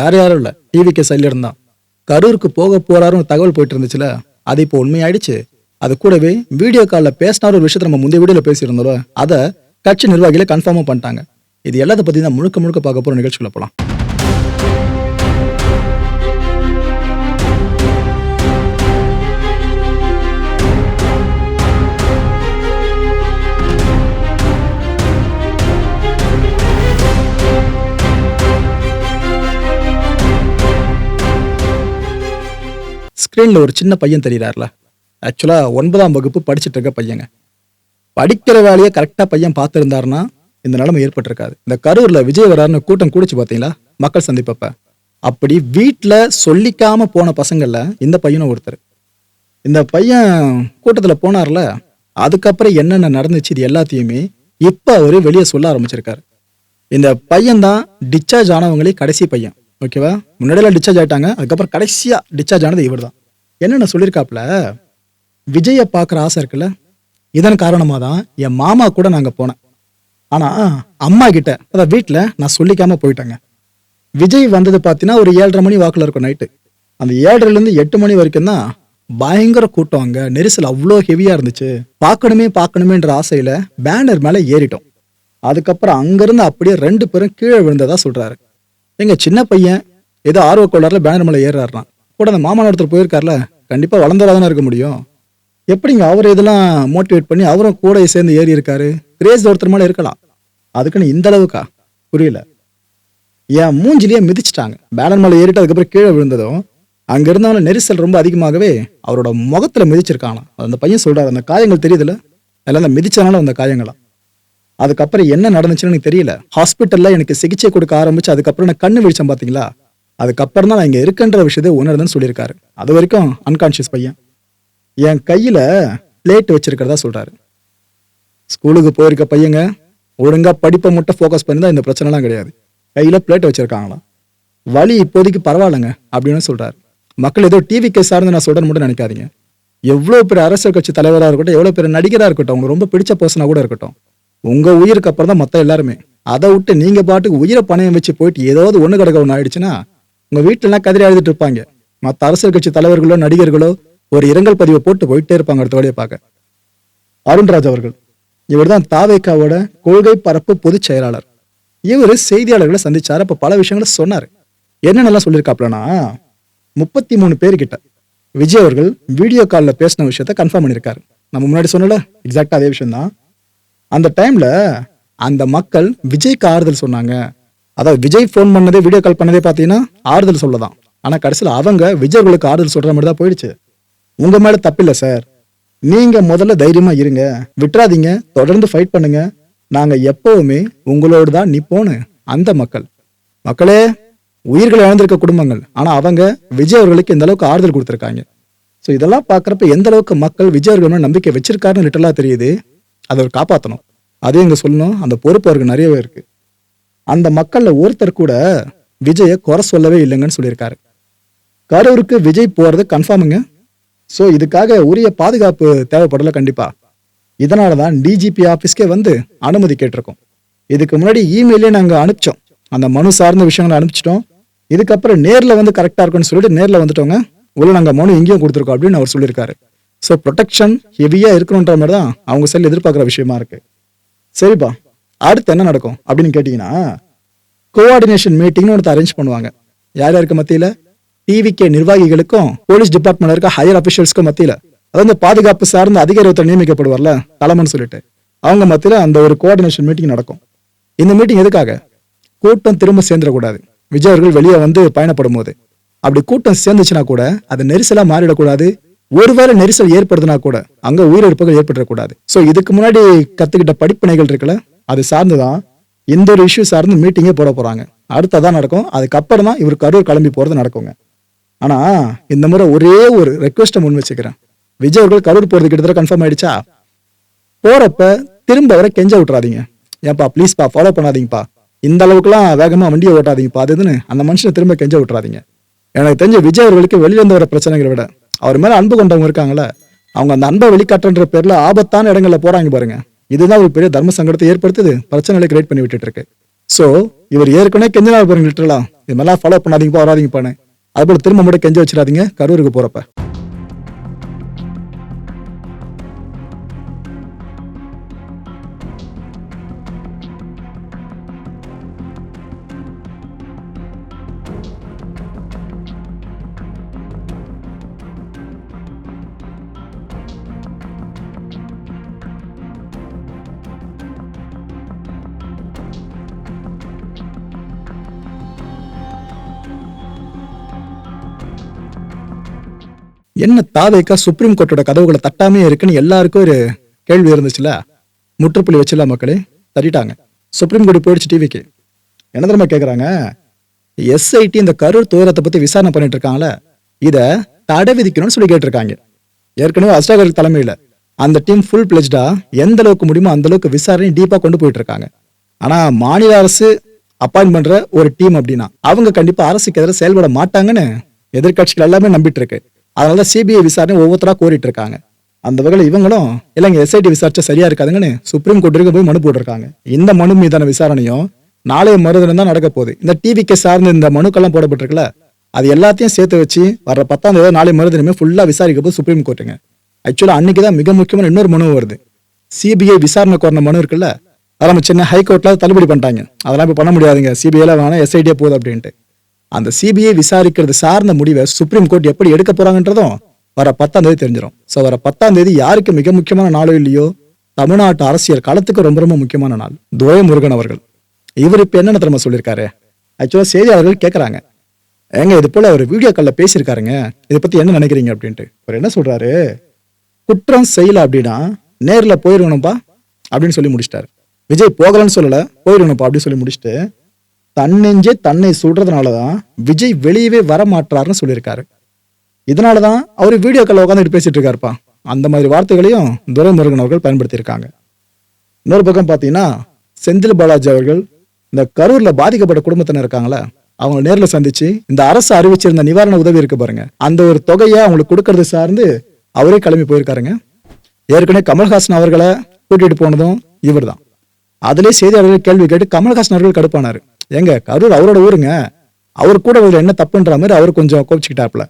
வேற யாரும் இல்ல. டிவிக்கு சைட்ல தான் கரூருக்கு போக போறாருன்னு தகவல் போயிட்டு இருந்துச்சுல அது இப்போ உண்மையாயிடுச்சு. அது கூடவே வீடியோ காலில் பேசினார் ஒரு விஷயத்தை நம்ம முந்தைய வீடியோல பேசியிருந்தோம் அதை கட்சி நிர்வாகிகளை கன்ஃபார்மும் பண்ணிட்டாங்க. இது எல்லாத்த பத்தி தான் முழுக்க முழுக்க பார்க்க போகிற நிகழ்ச்சிக்குள்ள போகலாம் ஸ்க்ரீனில் ஒரு சின்ன பையன் தெரிகிறார்ல ஆக்சுவலாக ஒன்பதாம் வகுப்பு படிச்சுட்டு இருக்க பையங்க. படிக்கிற வேலையை கரெக்டாக பையன் பார்த்துருந்தாருன்னா இந்த நிலைமை ஏற்பட்டிருக்காது. இந்த கரூரில் விஜய் வராருன்னு கூட்டம் கூடிச்சு பார்த்தீங்களா? மக்கள் சந்திப்பப்ப. அப்படி வீட்டில் சொல்லிக்காம போன பசங்களில் இந்த பையனும் ஒருத்தர். இந்த பையன் கூட்டத்தில் போனார்ல அதுக்கப்புறம் என்னென்ன நடந்துச்சு இது எல்லாத்தையுமே இப்போ அவர் வெளியே சொல்ல ஆரம்பிச்சிருக்காரு. இந்த பையன் தான் டிஸ்சார்ஜ் ஆனவங்களே கடைசி பையன். ஓகேவா முன்னாடியெல்லாம் டிஸ்சார்ஜ் ஆயிட்டாங்க அதுக்கப்புறம் கடைசியாக டிஸ்சார்ஜ் ஆனது இவர் தான் என்னென்ன சொல்லியிருக்காப்புல? விஜயை பார்க்குற ஆசை இருக்குல்ல? இதன் காரணமாக தான் என் மாமா கூட நாங்கள் போனேன். ஆனால் அம்மா கிட்ட அதான் வீட்டில் நான் சொல்லிக்காம போயிட்டேங்க. விஜய் வந்தது பார்த்தீங்கன்னா ஒரு ஏழரை மணி வாக்கில் இருக்கும் நைட்டு. அந்த ஏழரைலேருந்து எட்டு மணி வரைக்கும் தான் பயங்கர கூட்டம் அங்கே. நெரிசல் அவ்வளோ ஹெவியாக இருந்துச்சு. பார்க்கணுமே பார்க்கணுமேன்ற ஆசையில் பேனர் மேலே ஏறிட்டோம். அதுக்கப்புறம் அங்கேருந்து அப்படியே ரெண்டு பேரும் கீழே விழுந்ததா சொல்கிறாரு எங்க சின்ன பையன் ஏதோ ஆர்வ கோளாறுல பேனர் மேலே ஏறுறாருனா கூட அந்த மாமன் ஒருத்தர் போயிருக்கார்ல கண்டிப்பாக வளர்ந்தவராக இருக்க முடியும். எப்படிங்க அவர் இதெல்லாம் மோட்டிவேட் பண்ணி அவரும் கூட சேர்ந்து ஏறி இருக்காரு? கிரேஸ் ஒருத்தர் மேலே இருக்கலாம். அதுக்குன்னு இந்த அளவுக்கா? புரியல. என் மூஞ்சிலேயே மிதிச்சிட்டாங்க. பேனர் மேலே ஏறிட்டு அதுக்கப்புறம் கீழே விழுந்ததும் அங்கே இருந்தாலும் நெரிசல் ரொம்ப அதிகமாகவே அவரோட முகத்தில் மிதிச்சிருக்காங்களாம். அந்த பையன் சொல்கிறார் அந்த காயங்கள் தெரியுதுல்ல? எல்லாம் அந்த மிதிச்சனால அந்த காயங்களாம். அதுக்கப்புறம் என்ன நடந்துச்சுன்னு எனக்கு தெரியல. ஹாஸ்பிட்டலில் எனக்கு சிகிச்சை கொடுக்க ஆரம்பிச்சு அதுக்கப்புறம் நான் கண்ணு விழிச்சேன் பார்த்தீங்களா அதுக்கப்புறம் தான் நான் இங்கே இருக்கன்ற விஷயத்தை உணர்ந்தேன்னு சொல்லியிருக்காரு. அது வரைக்கும் அன்கான்ஷியஸ் பையன். என் கையில் பிளேட் வச்சிருக்கிறதா சொல்கிறாரு ஸ்கூலுக்கு போயிருக்க பையங்க ஒழுங்காக படிப்பை மட்டும் ஃபோக்கஸ் பண்ணி தான் இந்த பிரச்சனைலாம் கிடையாது. கையில் பிளேட் வச்சுருக்காங்களாம். வலி இப்போதைக்கு பரவாயில்லைங்க அப்படின்னு சொல்கிறாரு மக்கள் ஏதோ டிவி கேஸ் சார்ந்து நான் சொல்கிறேன்னு மட்டும் நினைக்காதீங்க. எவ்வளோ பெரிய அரசியல் கட்சி தலைவராக இருக்கட்டும் எவ்வளோ பெரிய நடிகராக இருக்கட்டும் அவங்க ரொம்ப பிடிச்ச பர்சனாக கூட இருக்கட்டும். உங்கள் உயிருக்கு அப்புறம் தான் மற்ற எல்லாருமே. அதை விட்டு நீங்கள் பாட்டுக்கு உயிரை பணையம் வச்சு போயிட்டு ஏதாவது ஒன்று கிடக்க ஒன்று ஆயிடுச்சுன்னா உங்க வீட்டிலலாம் கதறி எழுதிட்டு இருப்பாங்க. மற்ற அரசியல் கட்சி தலைவர்களோ நடிகர்களோ ஒரு இரங்கல் பதிவை போட்டு போயிட்டே இருப்பாங்க அடுத்த பார்க்க. அருண்ராஜ் அவர்கள். இவர்தான் தாவேக்காவோட கொள்கை பரப்பு பொதுச் செயலாளர். இவர் செய்தியாளர்களை சந்திச்சார் அப்ப பல விஷயங்களை சொன்னாரு. என்னென்னலாம் சொல்லியிருக்காப்லனா முப்பத்தி மூணு பேர்கிட்ட விஜய் அவர்கள் வீடியோ காலில் பேசின விஷயத்த கன்ஃபார்ம் பண்ணியிருக்காரு. நம்ம முன்னாடி சொன்னல எக்ஸாக்டாக அதே விஷயம் தான் அந்த டைம்ல அந்த மக்கள் விஜய்க்கு ஆறுதல் சொன்னாங்க. அதாவது விஜய் ஃபோன் பண்ணதே வீடியோ கால் பண்ணதே பார்த்தீங்கன்னா ஆறுதல் சொல்லதான். ஆனால் கடைசியில் அவங்க விஜய்களுக்கு ஆறுதல் சொல்கிற மாதிரி தான் போயிடுச்சு. உங்கள் மேலே தப்பில்லை சார் நீங்கள் முதல்ல தைரியமாக இருங்க. விட்டுறாதீங்க. தொடர்ந்து ஃபைட் பண்ணுங்க. நாங்கள் எப்போவுமே உங்களோடு தான் நிப்போன்னு. அந்த மக்கள். மக்களே உயிர்கள் இழந்திருக்க குடும்பங்கள். ஆனால் அவங்க விஜய் அவர்களுக்கு இந்த அளவுக்கு ஆறுதல் கொடுத்துருக்காங்க. ஸோ இதெல்லாம் பார்க்குறப்ப எந்த அளவுக்கு மக்கள் விஜய் அவர்கள் நம்பிக்கை வச்சிருக்காருன்னு லிட்டலாக தெரியுது. அதை அவர் காப்பாற்றணும் அதையும் இங்கே சொல்லணும். அந்த பொறுப்பு அவருக்கு நிறையவே இருக்குது அந்த மக்கள்ல ஒருத்தர் கூட விஜயை குறை சொல்லவே இல்லைங்கன்னு சொல்லியிருக்காரு. கரூருக்கு விஜய் போறது கன்ஃபார்முங்க ஸோ இதுக்காக உரிய பாதுகாப்பு தேவைப்படல கண்டிப்பா. இதனால தான் டிஜிபி ஆஃபீஸ்க்கே வந்து அனுமதி கேட்டிருக்கோம். இதுக்கு முன்னாடி இமெயிலே நாங்கள் அனுப்பிச்சோம். அந்த மனு சார்ந்த விஷயங்களை அனுப்பிச்சிட்டோம். இதுக்கப்புறம் நேரில் வந்து கரெக்டாக இருக்கும்னு சொல்லிட்டு நேரில் வந்துட்டோங்க. உள்ள நாங்கள் மனு எங்கேயும் கொடுத்துருக்கோம் அப்படின்னு அவர் சொல்லியிருக்காரு. ஸோ ப்ரொடெக்ஷன் ஹெவியாக இருக்கணுன்ற மாதிரி தான் அவங்க செல் எதிர்பார்க்குற விஷயமா இருக்கு. சரிப்பா அடுத்து என்ன நடக்கும் அப்படின்னு கேட்டிங்கன்னா கோஆர்டினேஷன் மீட்டிங்னு ஒன்று அரேஞ்ச் பண்ணுவாங்க. யார் யாருக்கு மத்தியில்? டிவிகே நிர்வாகிகளுக்கும் போலீஸ் டிபார்ட்மெண்ட்ல இருக்க ஹையர் அபிஷியல்ஸ்க்கும் மத்தியில். அதாவது இந்த பாதுகாப்பு சார்ந்த அதிகாரி ஒருத்தர் நியமிக்கப்படுவார்ல தலைமன்னு சொல்லிட்டு. அவங்க மத்தியில் அந்த ஒரு கோஆர்டினேஷன் மீட்டிங் நடக்கும். இந்த மீட்டிங் எதுக்காக? கூட்டம் திரும்ப சேர்ந்துடக்கூடாது. விஜய் அவர்கள் வெளியே வந்து பயணப்படும் போது அப்படி கூட்டம் சேர்ந்துச்சுன்னா கூட அது நெரிசலா மாறிடக்கூடாது. ஒருவேளை நெரிசல் ஏற்படுதுனா கூட அங்க உயிரிழப்புகள் ஏற்பட்டுறக்கூடாது. ஸோ இதுக்கு முன்னாடி கத்துக்கிட்ட படிப்பினைகள் இருக்குல்ல அது சார்ந்து தான் இந்த ஒரு இஷ்யூ சார்ந்து மீட்டிங்கே போட போகிறாங்க அடுத்ததான் நடக்கும். அதுக்கப்புறம் தான் இவர் கரூர் கிளம்பி போகிறது நடக்குங்க. ஆனால் இந்த முறை ஒரே ஒரு ரெக்வஸ்ட்டை முன் வச்சுக்கிறேன். விஜய் அவர்கள் கரூர் போகிறது கிட்டத்தட்ட கன்ஃபார்ம் ஆயிடுச்சா? போகிறப்ப திரும்ப வர கெஞ்ச விட்றாதீங்க ஏன்பா ப்ளீஸ்ப்பா ஃபாலோ பண்ணாதீங்கப்பா. இந்த அளவுக்குலாம் வேகமாக வண்டியை ஓட்டாதீங்கப்பா. அது இதுன்னு அந்த மனுஷனை திரும்ப கெஞ்ச விட்றாதீங்க எனக்கு தெரிஞ்ச விஜய் அவர்களுக்கு வெளியிலேருந்து வர பிரச்சனைகளை விட அவர் மேலே அன்பு கொண்டவங்க இருக்காங்களே அவங்க அந்த அன்பை வெளிக்காட்டுன்ற பேரில் ஆபத்தான இடங்களில் போகிறாங்க பாருங்கள் இதுதான் ஒரு பெரிய தர்ம சங்கடத்தை ஏற்படுத்துது பிரச்சனைகளை கிரியேட் பண்ணி விட்டுட்டு இருக்கு ஸோ இவர் ஏற்கனவே கெஞ்சனா பாருங்க லிட்டரலாம் இது மாதிரிலாம் ஃபாலோ பண்ணாதீங்கப்பா வராதீங்கப்பான்னு. அதுபோல் திரும்ப மட்டும் கெஞ்ச வச்சிடாதீங்க கரூருக்கு போறப்ப. என்ன தாவேக்கா சுப்ரீம் கோர்ட்டோட கதவுகளை தட்டாமே இருக்குன்னு எல்லாருக்கும் ஒரு கேள்வி இருந்துச்சுல? முற்றுப்புள்ளி வச்சுல மக்களே தட்டிட்டாங்க. சுப்ரீம் கோர்ட் போயிடுச்சு டிவிக்கு என்ன தெரியுமா கேட்குறாங்க எஸ்ஐடி இந்த கரூர் துயரத்தை பற்றி விசாரணை பண்ணிட்டு இருக்காங்களே இதை தடை விதிக்கணும்னு சொல்லி கேட்டிருக்காங்க. ஏற்கனவே அஸ்டாகர் தலைமையில் அந்த டீம் ஃபுல் பிளெஜ்டா எந்த அளவுக்கு முடியுமோ அந்த அளவுக்கு விசாரணை டீப்பாக கொண்டு போயிட்டு இருக்காங்க. ஆனால் மாநில அரசு அப்பாயின்ட் பண்ணுற ஒரு டீம் அப்படின்னா அவங்க கண்டிப்பாக அரசுக்கு எதிராக செயல்பட மாட்டாங்கன்னு எதிர்கட்சிகள் எல்லாமே நம்பிட்டு இருக்கு. அதனால சிபிஐ விசாரணை ஒவ்வொருத்தராக கோரிட்டு இருக்காங்க அந்த வகையில் இவங்களும் இல்லைங்க எஸ்ஐடி விசாரிச்சா சரியா இருக்காதுங்கன்னு சுப்ரீம் கோர்ட் வரைக்கும் போய் மனு போட்டிருக்காங்க. இந்த மனு மீதான விசாரணையும் நாளைய மறுதினம் தான் நடக்க போகுது. இந்த டிவிக்கு சார்ந்த இந்த மனுக்கெல்லாம் போடப்பட்டிருக்குல்ல அது எல்லாத்தையும் சேர்த்து வச்சு வர பத்தாம் தேதி நாளை மறுதினமே ஃபுல்லாக விசாரிக்க போது சுப்ரீம் கோர்ட்டுங்க ஆக்சுவலாக அன்னைக்கு தான் மிக முக்கியமான இன்னொரு மனு வருது. சிபிஐ விசாரணை கோரின மனு இருக்குல்ல அதை நம்ம சென்னை ஹைகோர்ட்டில் தள்ளுபடி பண்ணிட்டாங்க. அதெல்லாம் இப்போ பண்ண முடியாதுங்க. சிபிஐல வேணால் எஸ்ஐடியே போகுது அப்படின்ட்டு. அந்த சிபிஐ விசாரிக்கிறது சார்ந்த முடிவை சுப்ரீம் கோர்ட் எப்படி எடுக்க போறாங்கன்றதும் வர பத்தாம் தேதி தெரிஞ்சிடும் ஸோ வர பத்தாம் தேதி யாருக்கு மிக முக்கியமான நாளோ இல்லையோ தமிழ்நாட்டு அரசியல் களத்துக்கு ரொம்ப ரொம்ப முக்கியமான நாள். துரைமுருகன் அவர்கள். இவர் இப்போ என்னென்ன திறமை சொல்லியிருக்காரு? ஆக்சுவலா செய்தியாளர்கள் கேட்குறாங்க ஏங்க இது போல் அவர் வீடியோ காலில் பேசியிருக்காருங்க. இதை பற்றி என்ன நினைக்கிறீங்க அப்படின்ட்டு. அவர் என்ன சொல்கிறாரு குற்றம் செய்யலை அப்படின்னா நேரில் போயிருக்கணும்பா அப்படின்னு சொல்லி முடிச்சிட்டாரு. விஜய் போகலன்னு சொல்லலை போயிருக்கணும்ப்பா அப்படின்னு சொல்லி முடிச்சுட்டு தன்னெஞ்சே தன்னை சுடுறதுனால தான் விஜய் வெளியவே வர மாட்டாருன்னு சொல்லியிருக்காரு. இதனாலதான் அவர் வீடியோ கால்ல உட்காந்துட்டு பேசிட்டு இருக்காருப்பா. அந்த மாதிரி வார்த்தைகளையும் துரைமுருகன் அவர்கள் பயன்படுத்தியிருக்காங்க. இன்னொரு பக்கம் பார்த்தீங்கன்னா செந்தில் பாலாஜி அவர்கள் இந்த கரூரில் பாதிக்கப்பட்ட குடும்பத்தினர் இருக்காங்களே அவங்க நேரில் சந்திச்சு இந்த அரசு அறிவிச்சிருந்த நிவாரண உதவி இருக்கு பாருங்க. அந்த ஒரு தொகையை அவங்களுக்கு கொடுக்கறது சார்ந்து அவரே கிளம்பி போயிருக்காருங்க. ஏற்கனவே கமல்ஹாசன் அவர்களை கூட்டிட்டு போனதும் இவர் தான் அதிலே செய்தியாளர்கள் கேள்வி கேட்டு கமல்ஹாசன் அவர்கள் கடுப்பானாரு. ஏங்க கரூர் அவரோட ஊருங்க. அவர் கூட இதுல என்ன தப்புன்ற மாதிரி அவர் கொஞ்சம் கோபிச்சுக்கிட்டாப்ல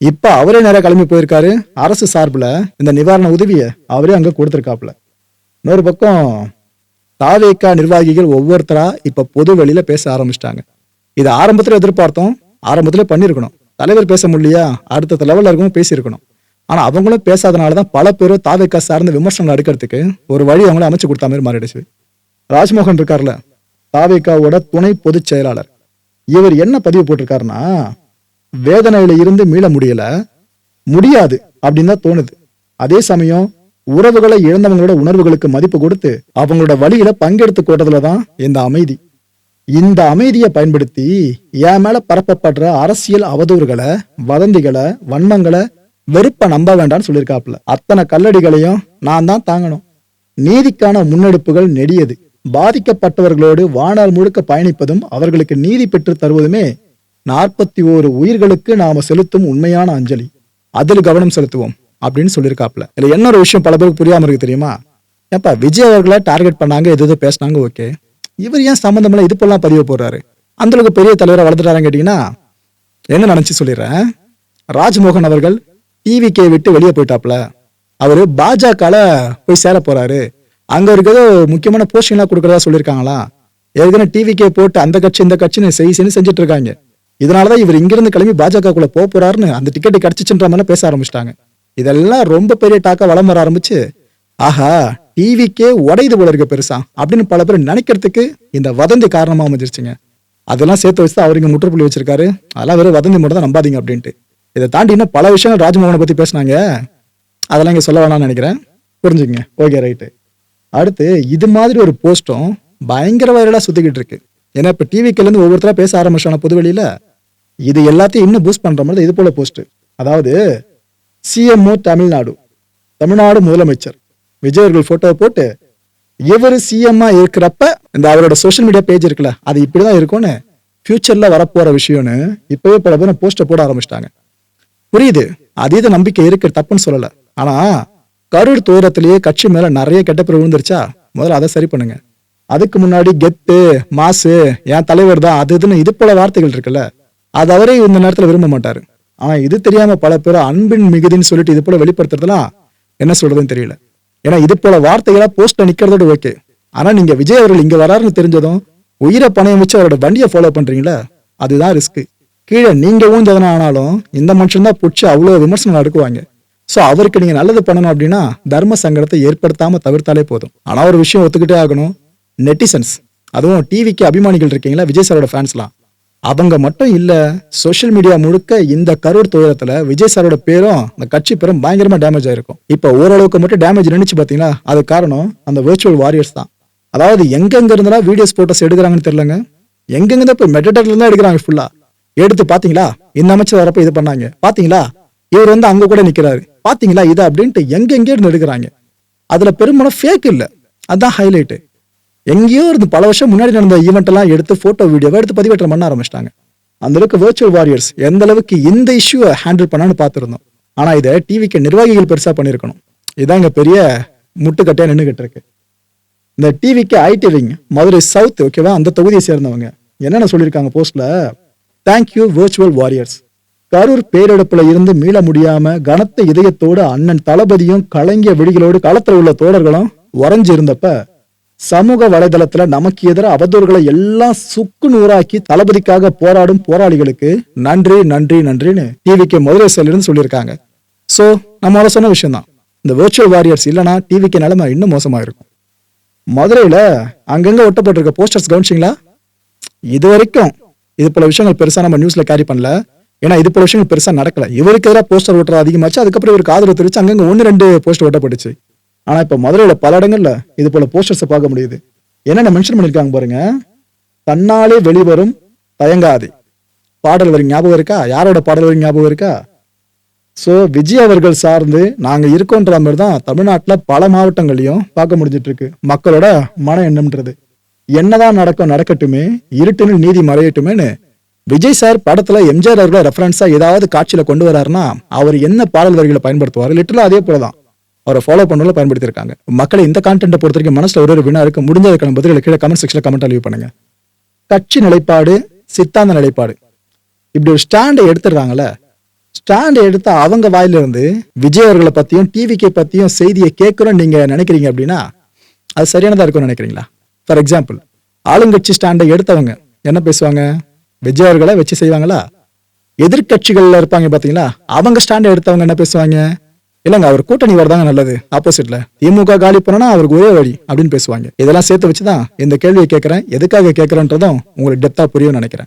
இப்ப அவரே நேரா கிளம்பி போயிருக்காரு. அரசு சார்பில் இந்த நிவாரண உதவியை அவரே அங்கே கொடுத்துருக்காப்புல. இன்னொரு பக்கம் தாவேக்கா நிர்வாகிகள் ஒவ்வொருத்தரா இப்ப பொது வெளியில பேச ஆரம்பிச்சிட்டாங்க. இது ஆரம்பத்தில் எதிர்பார்த்தோம் ஆரம்பத்தில் பண்ணியிருக்கணும். தலைவர் பேச முடியலையா? அடுத்த லெவலில் இருக்கவும் பேசியிருக்கணும். ஆனால் அவங்களும் பேசாதனால தான் பல பேரும் தாவேக்கா சார்ந்த விமர்சனங்கள் அடுக்கிறதுக்கு ஒரு வழி அவங்கள அமைச்சு கொடுத்த மாதிரி மாறிடுச்சு. ராஜ்மோகன் இருக்கார்ல தாவேக்காவோட துணை பொதுச் செயலாளர். இவர் என்ன பதிவு போட்டிருக்காருன்னா வேதனையில இருந்து மீள முடியல முடியாது அப்படின்னு தான் தோணுது. அதே சமயம் உறவுகளை இழந்தவங்களோட உணர்வுகளுக்கு மதிப்பு கொடுத்து அவங்களோட வழியில பங்கெடுத்து கொண்டதுல தான் இந்த அமைதி. இந்த அமைதியை பயன்படுத்தி என் மேல பரப்பப்படுற அரசியல் அவதூறுகளை வதந்திகளை வன்மங்களை வெறுப்ப நம்ப வேண்டாம்னு சொல்லியிருக்காப்புல. அத்தனை கல்லடிகளையும் நான் தான் தாங்கணும். நீதிக்கான முன்னெடுப்புகள் நெடியது. பாதிக்கப்பட்டவர்களோடு வாழ்நாள் முழுக்க பயணிப்பதும் அவர்களுக்கு நீதி பெற்று தருவதுமே நாற்பத்தி ஓரு உயிர்களுக்கு நாம செலுத்தும் உண்மையான அஞ்சலி. அதில் கவனம் செலுத்துவோம் அப்படின்னு சொல்லியிருக்காப்ல இல்லை என்ன ஒரு விஷயம் பல பேருக்கு புரியாம இருக்கு தெரியுமா? ஏப்பா விஜய் அவர்களை டார்கெட் பண்ணாங்க எது எதோ பேசினாங்க ஓகே. இவர் ஏன் சம்பந்தமில்ல இது போலாம் பதிவு போடுறாரு. அந்தளவுக்கு பெரிய தலைவரை வளர்த்துட்டாரான்னு கேட்டீங்கன்னா என்ன நினச்சி சொல்லிடுறேன்? ராஜ்மோகன் அவர்கள் டிவிக்கே விட்டு வெளியே போயிட்டாப்ல அவர் பாஜகவில் போய் சேர போறாரு. அங்க இருக்க முக்கியமான போஸ்டிங்லாம் கொடுக்கறதா சொல்லியிருக்காங்களா? ஏற்கனவே டிவிக்கே போட்டு அந்த கட்சி இந்த கட்சின்னு செய் செய்யு செஞ்சுட்டு இருக்காங்க இதனாலதான் இவர் இங்கிருந்து கிளம்பி பாஜகக்குள்ளே போக போறாருன்னு அந்த டிக்கெட் கிடைச்சிச்சுன்ற மாதிரி பேச ஆரம்பிச்சிட்டாங்க. இதெல்லாம் ரொம்ப பெரிய டாக்கா வளம் வர ஆரம்பிச்சு ஆஹா டிவிக்கே உடையுது போல இருக்க பெருசா அப்படின்னு பல பேர் நினைக்கிறதுக்கு இந்த வதந்தி காரணமா அமைஞ்சிருச்சுங்க. அதெல்லாம் சேர்த்து வச்சு தான் அவர் முற்றுப்புள்ளி வச்சிருக்காரு. அதெல்லாம் வெறும் வதந்தி மட்டும் தான் நம்பாதீங்க அப்படின்ட்டு. இதை தாண்டி இன்னும் பல விஷயங்கள் ராஜ்மோகனை பத்தி பேசினாங்க. அதெல்லாம் இங்க சொல்ல வேணாம்னு நினைக்கிறேன். புரிஞ்சுங்க ஓகே ரைட்டு. அடுத்து இது மாதிரி ஒரு போஸ்ட்டும் பயங்கர வைரலாக சுற்றிக்கிட்டு இருக்கு. ஏன்னா இப்போ டிவிக்கிலேருந்து ஒவ்வொருத்தராக பேச ஆரம்பிச்சான பொதுவெளியில. இது எல்லாத்தையும் இன்னும் பூஸ்ட் பண்ணுற மாதிரி இது போல போஸ்ட்டு. அதாவது சிஎம்ஓ தமிழ்நாடு. தமிழ்நாடு முதலமைச்சர். விஜய் அவர்கள் போட்டு இவர் சிஎம்மா இருக்கிறப்ப இந்த அவரோட சோஷியல் மீடியா பேஜ் இருக்குல்ல அது இப்படி தான் இருக்கும்னு ஃபியூச்சரில் வரப்போகிற விஷயம்னு இப்போவே பல பேர் போஸ்ட்டை போட ஆரம்பிச்சிட்டாங்க. புரியுது. அதீத நம்பிக்கை இருக்கு தப்புன்னு சொல்லலை. ஆனால் கரூர் தூரத்திலேயே கட்சி மேல நிறைய கெட்ட பேர் விழுந்துருச்சா? முதல்ல அதை சரி பண்ணுங்க. அதுக்கு முன்னாடி கெத்து மாசு என் தலைவர் தான் அது இதுன்னு இது போல வார்த்தைகள் இருக்குல்ல அது அவரே இந்த நேரத்துல விரும்ப மாட்டாரு. ஆனா இது தெரியாம பல பேர் அன்பின் மிகுதின்னு சொல்லிட்டு இது போல வெளிப்படுத்துறதுலாம் என்ன சொல்றதுன்னு தெரியல. ஏன்னா இது போல வார்த்தைகளா போஸ்ட்ல நிக்கிறதோட ஓகே. ஆனா நீங்க விஜய் அவர்கள் இங்க வராருன்னு தெரிஞ்சதும் உயிரை பணையம் வச்சு அவரோட வண்டியை ஃபாலோ பண்றீங்களா அதுதான் ரிஸ்க் கீழே நீங்க ஊந்ததுனா ஆனாலும் இந்த மனுஷன் தான் பிடிச்சி அவ்வளவு விமர்சனம் அடுக்குவாங்க ஸோ அவருக்கு நீங்கள் நல்லது பண்ணணும் அப்படின்னா தர்ம சங்கடத்தை ஏற்படுத்தாமல் தவிர்த்தாலே போதும். ஆனால் ஒரு விஷயம் ஒத்துக்கிட்டே ஆகணும். நெட்டிசன்ஸ் அதுவும் டிவிக்கு அபிமானிகள் இருக்கீங்களா? விஜய் சாரோட ஃபேன்ஸ்லாம் அவங்க மட்டும் இல்லை சோஷியல் மீடியா முழுக்க இந்த கரூர் துயரத்தில் விஜய் சாரோட பேரும் அந்த கட்சி பேரும் பயங்கரமாக டேமேஜ் ஆயிருக்கும். இப்போ ஓரளவுக்கு மட்டும் டேமேஜ் நினைச்சு பார்த்தீங்களா அது காரணம் அந்த வெர்ச்சுவல் வாரியர்ஸ் தான். அதாவது எங்கெங்க இருந்தாலும் வீடியோஸ் போட்டோஸ் எடுக்கிறாங்கன்னு தெரியலங்க. எங்கெங்க இப்போ இப்ப மெட்டடர்ல எடுக்கிறாங்க ஃபுல்லா எடுத்து பாத்தீங்களா? இந்த அமைச்சர் வரப்ப இது பண்ணாங்க. பாத்தீங்களா? இவர் வந்து அங்க கூட நிக்கிறாரு. பார்த்தீங்களா இது அப்படின்ட்டு எங்கெங்கே இருந்து எடுக்கிறாங்க. அதில் பெரும்பாலும் ஃபேக் இல்லை. அதுதான் ஹைலைட்டு எங்கேயோ இருந்து பல வருஷம் முன்னாடி நடந்த ஈவெண்ட் எல்லாம் எடுத்து ஃபோட்டோ வீடியோவை எடுத்து பதிவேற்றம் பண்ண ஆரம்பிச்சிட்டாங்க. அந்த அளவுக்கு வர்ச்சுவல் வாரியர்ஸ் எந்த அளவுக்கு இந்த இஷ்யூவை ஹேண்டில் பண்ணான்னு பார்த்துருந்தோம். ஆனால் இதை டிவிக்கு நிர்வாகிகள் பெருசாக பண்ணியிருக்கணும். இதான் இங்கே பெரிய முட்டுக்கட்டையாக நின்றுக்கிட்டு இருக்கு. இந்த டிவிக்கு ஐடி விங் மதுரை சவுத் ஓகேவா அந்த தொகுதியை சேர்ந்தவங்க. என்னென்ன சொல்லியிருக்காங்க போஸ்ட்டில் thank you virtual warriors Karur பேரெடுப்புல இருந்து மீள முடியாம கனத்த இதயத்தோடு அண்ணன் தளபதியும் கலங்கிய விழிகளோடு களத்துல உள்ள தோழர்களும் உறைஞ்சு இருந்தப்ப சமூக வலைதளத்துல நமக்கு எதிர அவதூறுகளை எல்லாம் சுக்கு நூறாக்கி தளபதிக்காக போராடும் போராளிகளுக்கு நன்றி நன்றி நன்றின்னு டிவிக்கு மதுரை இருந்து சொல்லியிருக்காங்க. சோ நம்மளால சொன்ன விஷயம் தான் இந்த வெர்ச்சுவல் வாரியர்ஸ் இல்லைனா டிவிக்கு நிலைமை இன்னும் மோசமா இருக்கும். மதுரையில அங்கங்க ஒட்டப்பட்டிருக்க போஸ்டர்ஸ் கவனிச்சிங்களா? இது வரைக்கும் இது போல விஷயங்கள் பெருசா நம்ம நியூஸ்ல கேரி பண்ணல. ஏன்னா இது போல விஷயங்கள் பெருசா நடக்கல. இவருக்கு எதிராக போஸ்டர் ஓட்டுறது அதிகமாச்சு. அதுக்கப்புறம் இவருக்கு ஆதரவு தெரிவிச்சு அங்கங்க ஒன்னு ரெண்டு போஸ்டர் ஓட்டப்பட்டுச்சு. ஆனா இப்ப மதுரையில பல இடங்கள்ல இது போல போஸ்டர்ஸை பார்க்க முடியுது. என்னென்ன மென்ஷன் பண்ணிருக்காங்க பாருங்க. தன்னாலே வெளிவரும் தயங்காதே. பாடல் வரி ஞாபகம் இருக்கா? யாரோட பாடல் வரி ஞாபகம் இருக்கா? ஸோ விஜய் அவர்கள் சார்ந்து நாங்கள் இருக்கோன்ற மாதிரி தான் தமிழ்நாட்டில் பல மாவட்டங்களையும் பார்க்க முடிஞ்சிட்டு இருக்கு மக்களோட மன எண்ணம்ன்றது. என்னதான் நடக்கும் நடக்கட்டுமே. இருட்டுன்னு நீதி மறையட்டுமேன்னு விஜய் சார் படத்துல எம்ஜிஆர் அவர்களை ரெஃபரன்ஸா ஏதாவது காட்சியில கொண்டு வராருன்னா அவர் என்ன பாடல் வரிகளை பயன்படுத்துவார்? லிட்டரலா அதே போலதான். அவரை ஃபாலோ பண்ணல பயன்படுத்தியிருக்காங்க. மக்களை இந்த கான்டென்ட்டை பொறுத்த வரைக்கும் மனசுல ஒரு ஒரு வினா இருக்கு. முடிஞ்சதுக்கான பதில்களை கீழே கமெண்ட் செக்ஷன்ல கமெண்ட் லீவ் பண்ணுங்க. கட்சி நிலைப்பாடு சித்தாந்த நிலைப்பாடு. இப்படி ஒரு ஸ்டாண்டை எடுத்துடுறாங்கல்ல ஸ்டாண்ட் எடுத்த அவங்க வாயிலிருந்து விஜய் அவர்களை பத்தியும் டிவிக்கே பத்தியும் செய்தியை கேட்கிறோம் நீங்க நினைக்கிறீங்க அப்படின்னா அது சரியானதா இருக்கும்னு நினைக்கிறீங்களா? ஃபார் எக்ஸாம்பிள் ஆளுங்கட்சி ஸ்டாண்டை எடுத்தவங்க என்ன பேசுவாங்க? விஜய் அவர்களை வச்சு செய்வாங்களா? எதிர்க்கட்சிகள்ல இருப்பாங்க பார்த்தீங்களா அவங்க ஸ்டாண்ட் எடுத்தவங்க என்ன பேசுவாங்க? இல்லங்க அவர் கூட்டணி வரதாங்க நல்லது ஆப்போசிட்ல திமுக காலி பண்ணனா அவருக்கு ஒரே வழி அப்படின்னு பேசுவாங்க. இதெல்லாம் சேர்த்து வச்சுதான் இந்த கேள்வியை கேட்கறேன். எதுக்காக கேட்கறேன்றதும் உங்களுக்கு டெப்தா புரியும் நினைக்கிறேன்.